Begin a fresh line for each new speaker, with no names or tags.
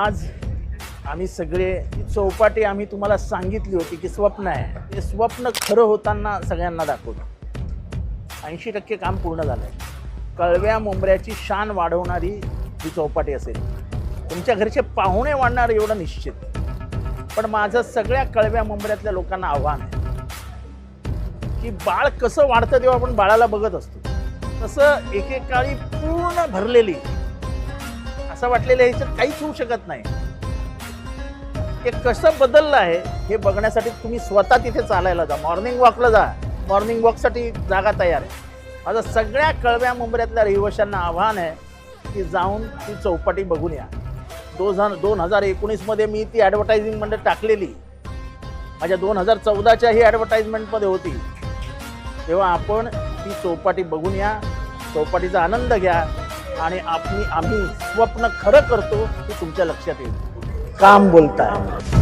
आज आम्ही सगळे ती चौपाटी आम्ही तुम्हाला सांगितली होती की स्वप्न आहे. ते स्वप्न खरं होताना सगळ्यांना दाखवलं ऐंशी टक्के काम पूर्ण झालं आहे कळव्या मुंबऱ्याची शान वाढवणारी ही चौपाटी असेल. तुमच्या घरचे पाहुणे वाढणार एवढं निश्चित. पण माझं सगळ्या कळव्या मुंबऱ्यातल्या लोकांना आव्हान आहे. की बाळ कसं वाढतं तेव्हा आपण बाळाला बघत असतो. तसं एकेकाळी पूर्ण भरलेली असं वाटलेलं आहे, ह्याच्यात काहीच होऊ शकत नाही. ते कसं बदललं आहे हे बघण्यासाठी तुम्ही स्वतः तिथे चालायला जा. मॉर्निंग वॉकला जा. मॉर्निंग वॉकसाठी जागा तयार आहे. माझं सगळ्या कळव्या मुंबऱ्यातल्या रहिवाशांना आव्हान आहे की जाऊन ती चौपाटी बघून या. दोन हजार दोन हजार एकोणीसमध्ये मी ती ॲडव्हर्टायझिंगमध्ये टाकलेली. माझ्या दोन हजार चौदाच्या ही ॲडव्हर्टाईजमेंटमध्ये होती. तेव्हा आपण ती चौपाटी बघून या. चौपाटीचा आनंद घ्या. आणि आपली आम्ही स्वप्न खरं करतो हे तुमच्या लक्षात येईल. काम बोलताय.